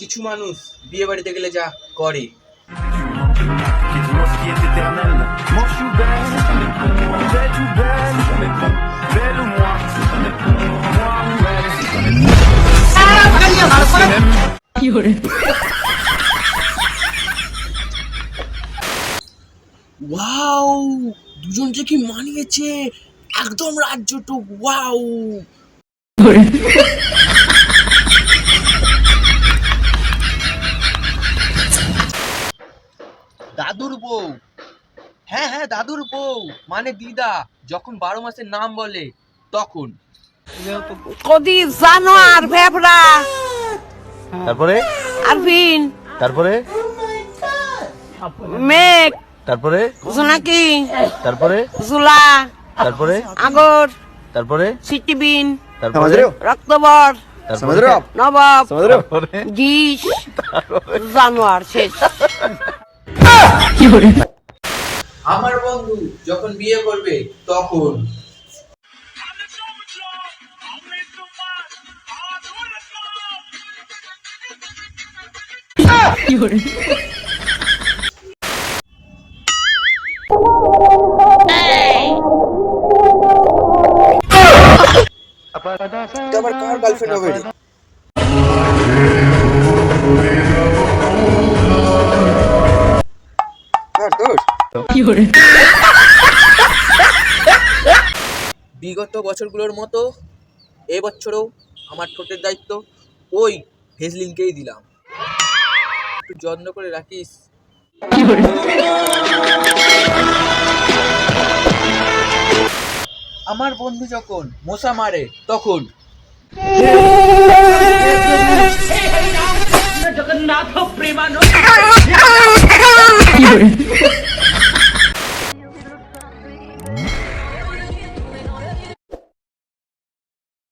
কিছু মানুষ বিয়ে বাড়িতে গেলে যা করে। ওয়াও দুজন যে কি মানিয়েছে? একদম রাজ্যটুক। ওয়াও দাদুর বউ। হ্যাঁ হ্যাঁ দাদুর বউ। মানে দিদা যখন বারো মাসের নাম বলে তখন। কদি জানোয়ার ভেবরা তারপরে? তারপরে? মেঘ। তারপরে? জোনাকি। তারপরে? জুলা। তারপরে? আগর। তারপরে? সিটিবিন। তারপরে? রক্তবর। নবাব। গিস জানোয়ার শেষ। আমার বন্ধু যখন বিয়ে করবে তখন। আবার কার গার্লফ্রেন্ড হবে? তোর? বিগত বছরগুলোর মতো এবছরও আমার ঠোঁটের দায়িত্ব ওই ভেজলিনকেই দিলাম। একটু যত্ন করে রাখিস। আমার বন্ধু যখন মশা মারে তখন